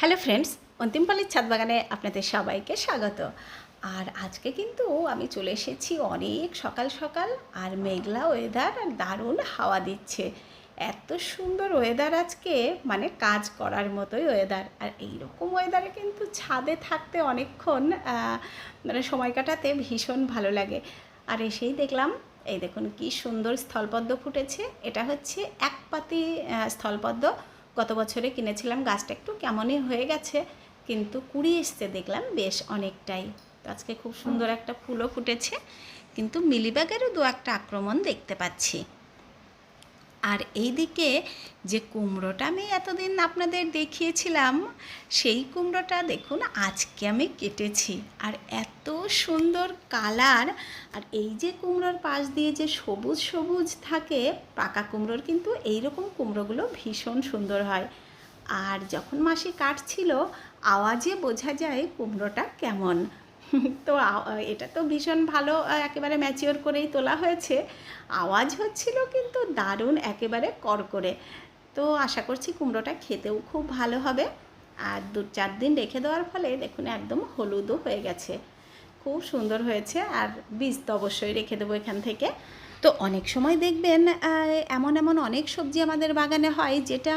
Hello friends অন্তিমপালির ছাদ বাগানে আপনাদের সবাইকে স্বাগত। আর আজকে কিন্তু আমি চলে এসেছি অনেক সকাল সকাল, আর মেঘলা ওয়েদার আর দারুণ হাওয়া দিচ্ছে। এত সুন্দর ওয়েদার আজকে মানে কাজ করার মতোই ওয়েদার আর এইরকম ওয়েদারে কিন্তু ছাদে থাকতে অনেকক্ষণ মানে সময় কাটাতে ভীষণ ভালো লাগে। আর এসেই দেখলাম, এই দেখুন কি সুন্দর স্থলপদ্ম ফুটেছে। এটা হচ্ছে এক পাতি স্থলপদ্ম। গত বছরে কিনেছিলাম গাছটা একটু কেমনই হয়ে গেছে, কিন্তু কুড়ি এসছে দেখলাম বেশ অনেকটাই। তো আজকে খুব সুন্দর একটা ফুলও ফুটেছে, কিন্তু মিলিবাগেরও দু একটা আক্রমণ দেখতে পাচ্ছি। আর এইদিকে যে কুমড়োটা আমি এতদিন আপনাদের দেখিয়েছিলাম, সেই কুমড়োটা দেখুন, আজকে আমি কেটেছি। আর এত সুন্দর কালার। আর এই যে কুমড়োর পাশ দিয়ে যে সবুজ সবুজ থাকে, পাকা কুমড়োর কিন্তু এই রকম কুমড়োগুলো ভীষণ সুন্দর হয়। আর যখন মাসি কাটছিল, আওয়াজে বোঝা যায় কুমড়োটা কেমন। তো এটা তো ভীষণ ভালো একেবারে ম্যাচিওর করেই তোলা হয়েছে। আওয়াজ হচ্ছিল কিন্তু দারুণ, একেবারে করকরে তো আশা করছি কুমড়োটা খেতেও খুব ভালো হবে। আর দু, চার দিন রেখে দেওয়ার ফলে দেখুন একদম হলুদও হয়ে গেছে। খুব সুন্দর হয়েছে, আর বীজ তো অবশ্যই রেখে দেবো এখান থেকে। তো অনেক সময় দেখবেন এমন এমন অনেক সবজি আমাদের বাগানে হয় যেটা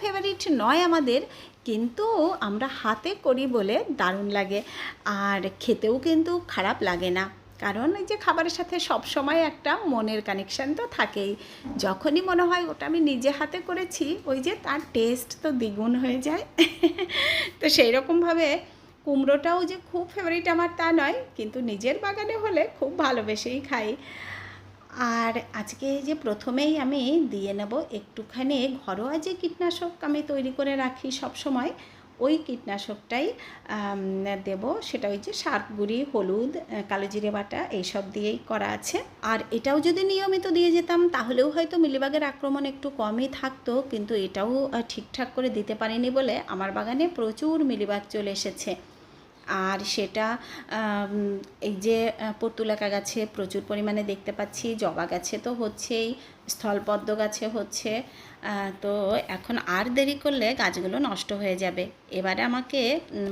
ফেভারিট নয় আমাদের, কিন্তু আমরা হাতে করি বলে দারুণ লাগে। আর খেতেও কিন্তু খারাপ লাগে না। কারণ এই যে খাবারের সাথে সব সময় একটা মনের কানেকশান তো থাকেই। যখনই মনে হয় ওটা আমি নিজে হাতে করেছি, ওই যে তার টেস্ট তো দ্বিগুণ হয়ে যায়। তো সেই রকমভাবে কুমড়োটাও যে খুব ফেভারিট আমার তা নয়, কিন্তু নিজের বাগানে হলে খুব ভালোবেসেই খাই। আর আজকে যে প্রথমেই আমি দিয়ে নেব একটুখানি ঘরোয়া যে কীটনাশক আমি তৈরি করে রাখি সব সময়, ওই কীটনাশকটাই দেব। সেটা ওই যে শার্ক গুঁড়ি, হলুদ কালো জিরে বাটা, এইসব দিয়েই করা আছে। আর এটাও যদি নিয়মিত দিয়ে যেতাম, তাহলেও হয়তো মিলিবাগের আক্রমণ একটু কমই থাকতো, কিন্তু এটাও ঠিকঠাক করে দিতে পারিনি বলে আমার বাগানে প্রচুর মিলিবাগ চলে এসেছে। আর সেটা এই যে পর্তুলাকা গাছে প্রচুর পরিমাণে দেখতে পাচ্ছি, জবা গাছে তো হচ্ছেই, স্থলপদ্ম গাছে হচ্ছে তো এখন আর দেরি করলে গাছগুলো নষ্ট হয়ে যাবে। এবারে আমাকে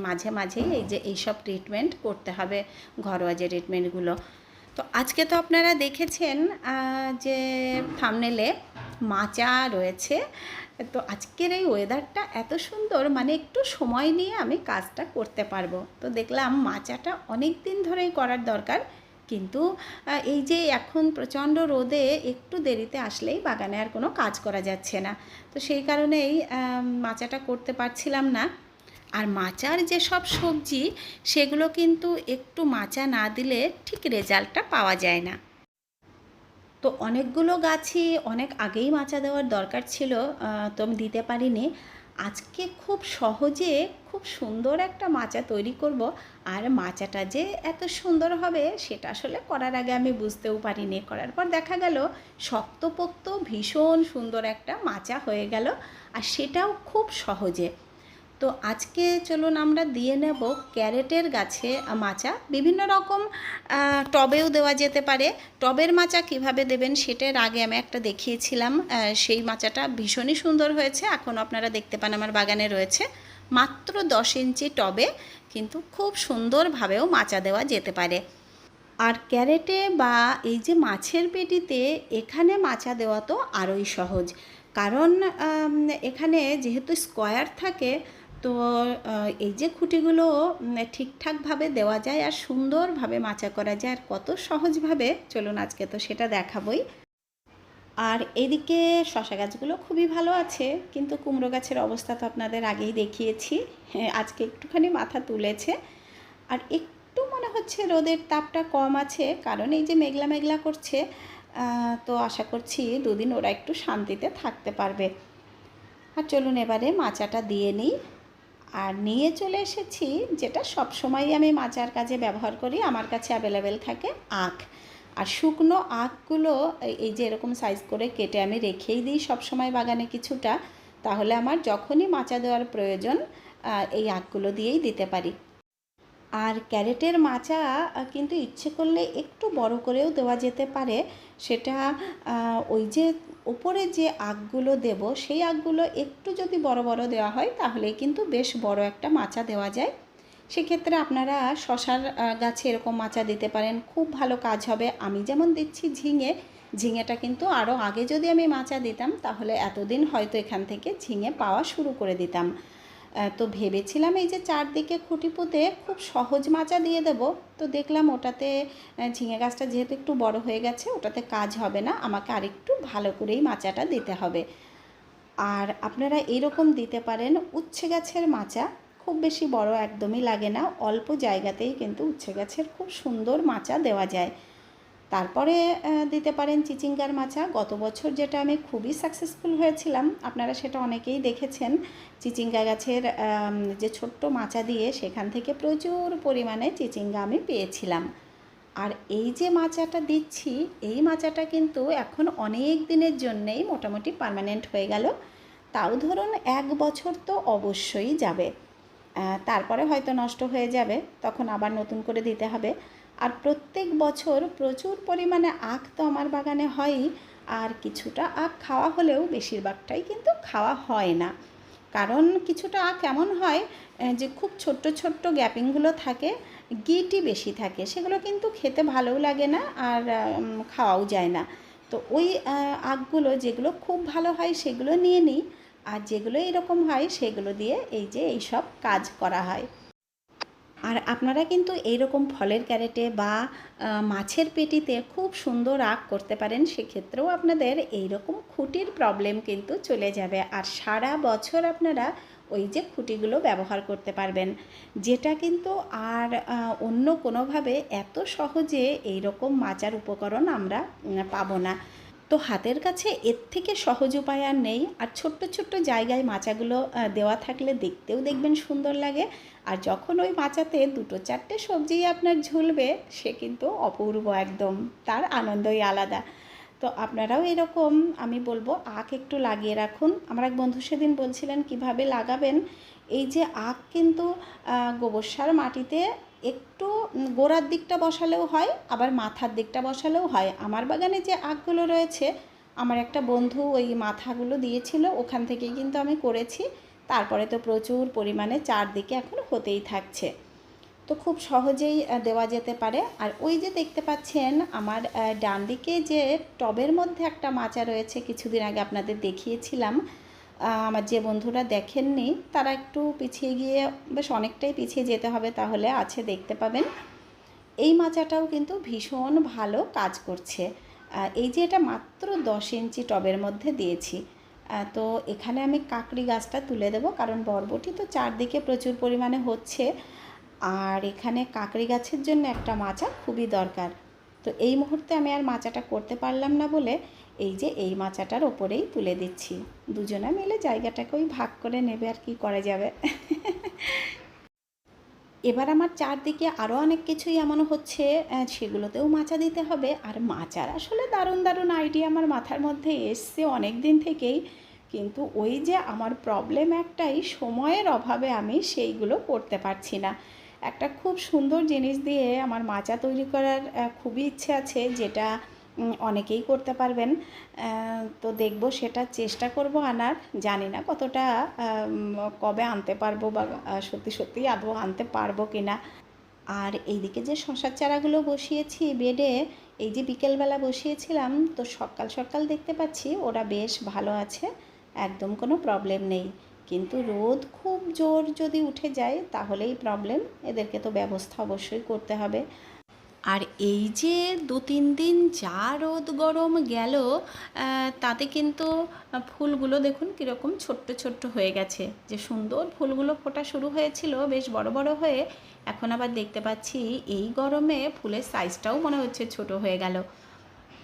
মাঝে মাঝেই এই যে, এইসব ট্রিটমেন্ট করতে হবে, ঘরোয়া যে ট্রিটমেন্টগুলো তো আজকে তো আপনারা দেখেছেন যে থামনেলে মাচা রয়েছে। তো আজকের এই ওয়েদারটা এত সুন্দর মানে একটু সময় নিয়ে আমি কাজটা করতে পারব। তো দেখলাম মাচাটা অনেক দিন ধরেই করার দরকার। কিন্তু এই যে এখন প্রচণ্ড রোদে একটু দেরিতে আসলেই বাগানে আর কোনো কাজ করা যাচ্ছে না। তো সেই কারণেই মাচাটা করতে পারছিলাম না। আর মাচার যে সব সবজি, সেগুলো কিন্তু একটু মাচা না দিলে ঠিক রেজাল্টটা পাওয়া যায় না। তো অনেকগুলো গাছই অনেক আগেই মাচা দেওয়ার দরকার ছিল তো আমি দিতে পারিনি। আজকে খুব সহজে খুব সুন্দর একটা মাচা তৈরি করব, আর মাচাটা যে এত সুন্দর হবে সেটা আসলে করার আগে আমি বুঝতেও পারিনি। করার পর দেখা গেল, শক্তপোক্ত ভীষণ সুন্দর একটা মাচা হয়ে গেল, আর সেটাও খুব সহজে। তো আজকে চলুন আমরা দিয়ে নেব ক্যারেটের গাছে মাচা। বিভিন্ন রকম টবেও দেওয়া যেতে পারে। টবের মাচা কীভাবে দেবেন সেটার আগে আমি একটা দেখিয়েছিলাম। সেই মাচাটা ভীষণই সুন্দর হয়েছে, এখন আপনারা দেখতে পান আমার বাগানে রয়েছে। মাত্র দশ ইঞ্চি টবে, কিন্তু খুব সুন্দরভাবেও মাচা দেওয়া যেতে পারে। আর ক্যারেটে বা এই যে মাছের পেটিতে এখানে মাচা দেওয়া তো আরোই সহজ। কারণ এখানে যেহেতু স্কোয়ার থাকে তো এই যে খুঁটিগুলো ঠিকঠাকভাবে দেওয়া যায় আর সুন্দরভাবে মাচা করা যায় আর কত সহজভাবে চলুন আজকে তো সেটা দেখাবই। আর এদিকে শশা গাছগুলো খুবই ভালো আছে কিন্তু কুমড়ো গাছের অবস্থা তো আপনাদের আগেই দেখিয়েছি। হ্যাঁ, আজকে একটুখানি মাথা তুলেছে। আর একটু মনে হচ্ছে রোদের তাপটা কম আছে কারণ এই যে মেঘলা মেঘলা করছে তো আশা করছি দুদিন ওরা একটু শান্তিতে থাকতে পারবে। আর চলুন এবারে মাচাটা দিয়ে নিই। আর নিয়ে চলে এসেছি, যেটা সব সময় আমি মাচার কাজে ব্যবহার করি, আমার কাছে অ্যাভেলেবেল থাকে আখ। আর শুকনো আখগুলো, এই- যে এরকম সাইজ করে কেটে আমি রেখেই দিই সব সময় বাগানে কিছুটা, তাহলে আমার যখনই মাচা দেওয়ার প্রয়োজন এই আখগুলো দিয়েই দিতে পারি। আর ক্যারেটের মাচা কিন্তু ইচ্ছে করলে একটু বড় করেও দেওয়া যেতে পারে। সেটা ওই যে উপরে যে আগগুলো দেব, সেই আগগুলো একটু যদি বড় বড় দেওয়া হয়, তাহলে কিন্তু বেশ বড় একটা মাচা দেওয়া যায়। সেক্ষেত্রে আপনারা শশার গাছে এরকম মাচা দিতে পারেন। খুব ভালো কাজ হবে। আমি যেমন দিচ্ছি ঝিঙে, ঝিঙেটা কিন্তু আরও আগে যদি আমি মাচা দিতাম, তাহলে এতদিন হয়তো এখান থেকে ঝিঙে পাওয়া শুরু করে দিতাম। তো ভেবেছিলাম এই যে চারদিকে খুঁটি পুঁতে খুব সহজ মাচা দিয়ে দেব। তো দেখলাম ওটাতে ঝিঙে গাছটা যেহেতু একটু বড় হয়ে গেছে, ওটাতে কাজ হবে না, আমাকে আরেকটু ভালো করেই মাচাটা দিতে হবে। আর আপনারা এরকম দিতে পারেন, উচ্ছে গাছের মাচা খুব বেশি বড় একদমই লাগে না, অল্প জায়গাতেই কিন্তু উচ্ছে গাছের খুব সুন্দর মাচা দেওয়া যায়। তারপরে দিতে পারেন চিচিঙ্গার মাচা গত বছর যেটা আমি খুবই সাকসেসফুল হয়েছিলাম, আপনারা সেটা অনেকেই দেখেছেন। চিচিঙ্গা গাছের যে ছোট্ট মাচা দিয়ে সেখান থেকে প্রচুর পরিমাণে চিচিঙ্গা আমি পেয়েছিলাম। আর এই যে মাচাটা দিচ্ছি, এই মাচাটা কিন্তু এখন অনেক দিনের জন্যেই মোটামুটি পার্মানেন্ট হয়ে গেল। তাও ধরুন এক বছর তো অবশ্যই যাবে। তারপরে হয়তো নষ্ট হয়ে যাবে, তখন আবার নতুন করে দিতে হবে। আর প্রত্যেক বছর প্রচুর পরিমাণে আখ তো আমার বাগানে হয়ই, আর কিছুটা আখ খাওয়া হলেও বেশিরভাগটাই কিন্তু খাওয়া হয় না। কারণ কিছুটা আখ এমন হয় যে খুব ছোট্ট ছোট্ট গ্যাপিংগুলো থাকে, গিটি বেশি থাকে, সেগুলো কিন্তু খেতে ভালোও লাগে না আর খাওয়াও যায় না। তো ওই আখগুলো যেগুলো খুব ভালো হয় সেগুলো নিয়ে নিই, আর যেগুলো এরকম হয় সেগুলো দিয়ে এই যে এইসব কাজ করা হয়। আর আপনারা কিন্তু এইরকম ফলের ক্যারেটে বা মাছের পেটিতে খুব সুন্দর আঁক করতে পারেন, সেক্ষেত্রেও আপনাদের এইরকম খুঁটির প্রবলেম কিন্তু চলে যাবে। আর সারা বছর আপনারা ওই যে খুঁটিগুলো ব্যবহার করতে পারবেন। যেটা কিন্তু আর অন্য কোনোভাবে এত সহজে এইরকম মাচার উপকরণ আমরা পাবো না। তো হাতের কাছে এর থেকে সহজ উপায় আর নেই। আর ছোট্ট ছোট্ট জায়গায় মাচাগুলো দেওয়া থাকলে দেখতেও দেখবেন সুন্দর লাগে। আর যখন ওই মাচাতে দুটো চারটে সবজি আপনার ঝুলবে সে কিন্তু অপূর্ব একদম তার আনন্দই আলাদা। তো আপনারাও এরকম আমি বলব আখ একটু লাগিয়ে রাখুন। আমার এক বন্ধু সেদিন বলছিলেন কীভাবে লাগাবেন? এই যে আখ কিন্তু গোবর সার মাটিতে উম, গোড়ার দিকটা বসালেও হয়, আবার মাথার দিকটা বসালেও হয়। আমার বাগানে যে আখগুলো রয়েছে, আমার একটা বন্ধু ওই মাথাগুলো দিয়েছিল, ওখান থেকেই কিন্তু আমি করেছি। তারপরে তো প্রচুর পরিমাণে চারদিকে এখন হতেই থাকছে। তো খুব সহজেই দেওয়া যেতে পারে। আর ওই যে দেখতে পাচ্ছেন, আমার ডান দিকে যে টবের মধ্যে একটা মাচা রয়েছে, কিছুদিন আগে আপনাদের দেখিয়েছিলাম। আমার যে বন্ধুরা দেখেননি, তারা একটু পিছিয়ে গিয়ে বেশ অনেকটাই পিছিয়ে যেতে হবে তাহলে আছে, দেখতে পাবেন। এই মাচাটাও কিন্তু ভীষণ ভালো কাজ করছে। এই যে এটা মাত্র দশ ইঞ্চি টবের মধ্যে দিয়েছি। তো এখানে আমি কাকড়ি গাছটা তুলে দেবো, কারণ বরবটি তো চারদিকে প্রচুর পরিমাণে হচ্ছে। আর এখানে কাকড়ি গাছের জন্য একটা মাচা খুবই দরকার। তো এই মুহূর্তে আমি আর মাচাটা করতে পারলাম না বলে এই যে এই মাচাটার ওপরেই তুলে দিচ্ছি। দুজনে মিলে জায়গাটাকে ওই ভাগ করে নেবে আর কি করা যাবে। এবার আমার চারদিকে আরও অনেক কিছুই এমন হচ্ছে সেগুলোতেও মাচা দিতে হবে। আর মাচার আসলে দারুণ দারুণ আইডিয়া আমার মাথার মধ্যে এসছে অনেক দিন থেকেই। কিন্তু ওই যে আমার প্রবলেম একটাই, সময়ের অভাবে আমি সেইগুলো করতে পারছি না। একটা খুব সুন্দর জিনিস দিয়ে আমার মাচা তৈরি করার খুবই ইচ্ছে আছে, যেটা অনেকেই করতে পারবেন। তো দেখব সেটা চেষ্টা করব আনার। জানি না কতটা কবে আনতে পারব বা সত্যি সত্যি আদৌ আনতে পারব কি না আর এইদিকে যে শশার চারাগুলো বসিয়েছি বেডে, এই যে বিকেলবেলা বসিয়েছিলাম, তো সকাল সকাল দেখতে পাচ্ছি ওরা বেশ ভালো আছে, একদম কোনো প্রবলেম নেই। কিন্তু রোদ খুব জোর যদি উঠে যায়, তাহলেই প্রবলেম। এদেরকে তো ব্যবস্থা অবশ্যই করতে হবে। আর এই যে দু তিন দিন যা রোদ গরম গেল তাতে কিন্তু ফুলগুলো দেখুন কীরকম ছোট্ট ছোট্ট হয়ে গেছে। যে সুন্দর ফুলগুলো ফোটা শুরু হয়েছিল, বেশ বড় বড় হয়ে এখন আবার দেখতে পাচ্ছি এই গরমে ফুলের সাইজটাও মনে হচ্ছে ছোট হয়ে গেল।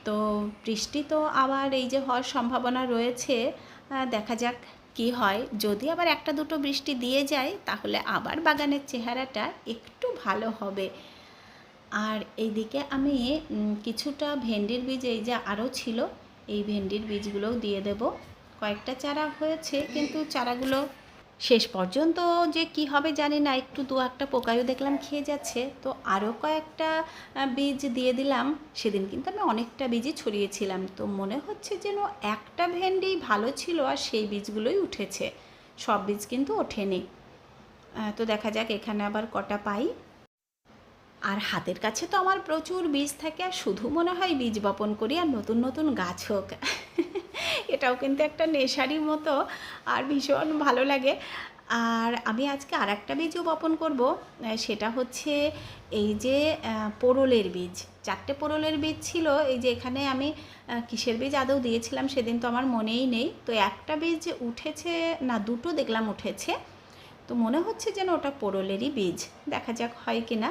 তো বৃষ্টি তো আবার এই যে হওয়ার সম্ভাবনা রয়েছে দেখা যাক কি হয়। যদি আবার একটা দুটো বৃষ্টি দিয়ে যায়, তাহলে আবার বাগানের চেহারাটা একটু ভালো হবে। আর এইদিকে আমি কিছুটা ভেন্ডির বীজ এই যে আরও ছিল, এই ভেন্ডির বীজগুলোও দিয়ে দেব। কয়েকটা চারা হয়েছে, কিন্তু চারাগুলো শেষ পর্যন্ত যে কি হবে জানি না, একটু দু একটা পোকায়ও দেখলাম খেয়ে যাচ্ছে। তো আরও কয়েকটা বীজ দিয়ে দিলাম। সেদিন কিন্তু আমি অনেকটা বীজই ছড়িয়েছিলাম। তো মনে হচ্ছে যেন একটা ভেন্ডি ভালো ছিল আর সেই বীজগুলোই উঠেছে। সব বীজ কিন্তু ওঠেনি। তো দেখা যাক, এখানে আবার কটা পাই। আর হাতের কাছে তো আমার প্রচুর বীজ থাকে, আর শুধু মনে হয় বীজ বপন করি, আর নতুন নতুন গাছ হোক। এটাও কিন্তু একটা নেশারই মতো, আর ভীষণ ভালো লাগে। আর আমি আজকে আর একটা বীজও বপন করব সেটা হচ্ছে এই যে পোড়লের বীজ। চারটে পোড়লের বীজ ছিল, এই যে এখানে আমি কিসের বীজ আদৌ দিয়েছিলাম সেদিন তো আমার মনেই নেই। তো একটা বীজ উঠেছে, না, দুটো দেখলাম উঠেছে। তো মনে হচ্ছে যেন ওটা পোড়লেরই বীজ। দেখা যাক হয় কি না